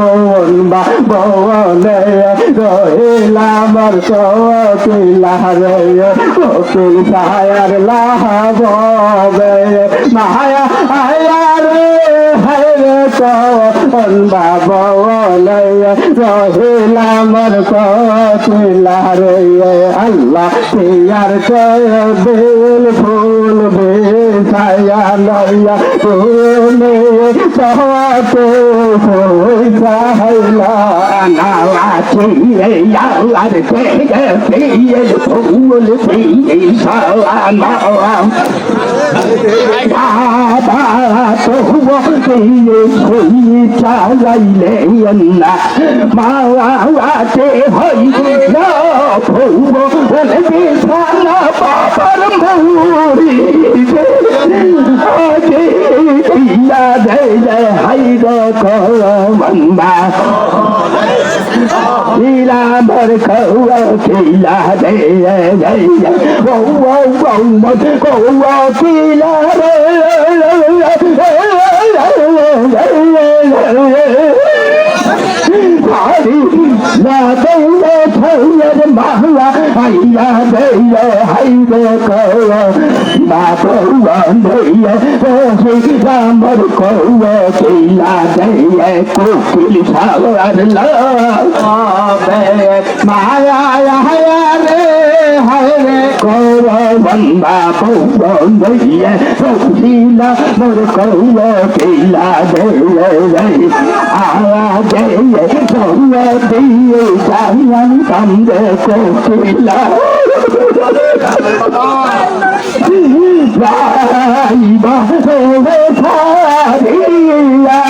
কোন বা বলে রহিলাম আর কোকিলা রে কোকিল সায়ার লাহাবে মায়া আয়া রে হায় রে কোন বা বলে রহিলাম কোকিলা রে আল্লাহ ইয়ার দিল ফুল বে ছায়া লয়া তুমি সহতে হইলা নাওয়াছি ইয়ার থেকে পিয়ে ফুল পিয়ে সালামা বাবা তবু পিয়ে ছুই চালাইলে না মাওয়াতে হইলা ফুল বিছানা বাবার মুড়ি আগে ইয়া দে Haid কমম্বা Kila bar khâu kila de de wo wo wo mo ko wo kila de Hari la de le thâu de mahla ai ya de ye hai de ko ma ko wa de ye o si la mar ko wa kila de ye ko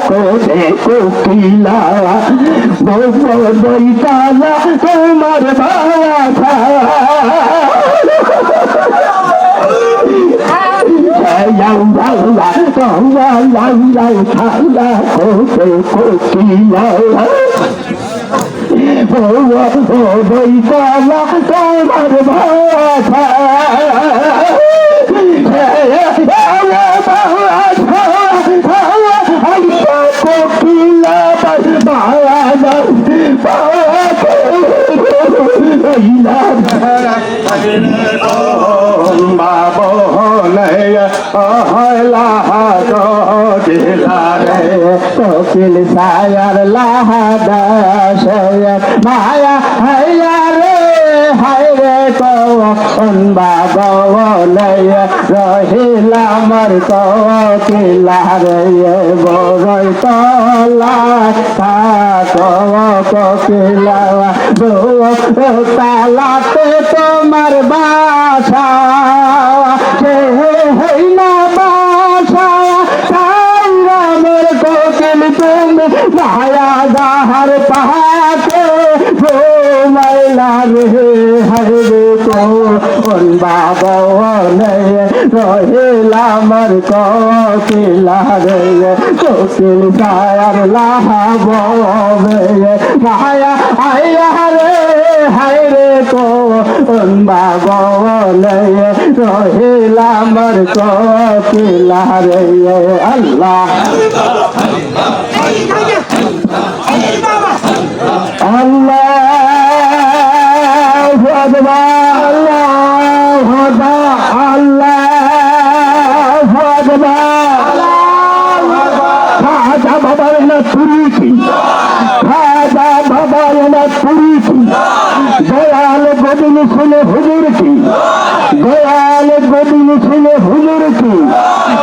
ভুবনে কোকিল ছাড়লা মোরে দয়া হরা হরা লহরা হায়রা কো বাবা কো Hãy dạy con dòng là con là bá thả কোকিল সায়ার লাহাদাশয় মায়া হাইয়া রে, হায় রে কন বাবলয় রহিলামর কোকিলা রে বড়ই তলা কোকিলা তালাতে তোমার বাসা। মাইলা রে হরে কোন বাবনে রহিলামর কোকিলা রে কোকিল সায়ার লাহাবে মায়া আয়া রে হায় রে কোন বাবনে রহিলামর কোকিলা রে আল্লাহ আল্লাহু হুজুর কি? দয়াল গদিন ছিল হুজুর কি?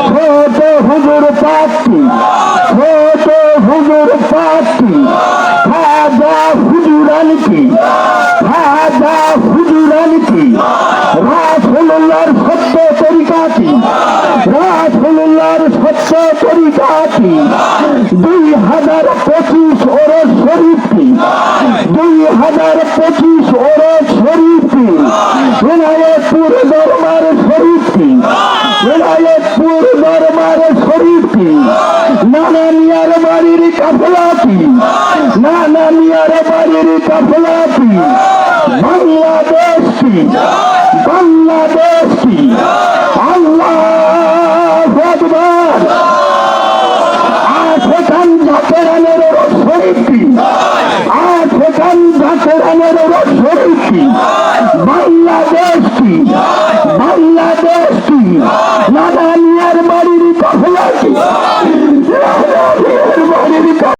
ছোট হুজুর পাখি ছোট হুজুর পাখি খাজা হুজুরান কি? খাজা হুজুরান কি? রাসুল্লাহর সত্য তরিকা কি? রাসুল্লাহর সত্য তরিকা কি? দুই হাজার পঁচিশ ওরস শরীফ কি? দুই হাজার পঁচিশ ওরস শরীফ কি বিনায়কপুর দরবার শরীফ বিলায়তপুর দরবার শরীফ নানা মিয়ার বাড়ির কাফলাটি নানা মিয়ার বাড়ির কাফলা কি বাংলাদেশ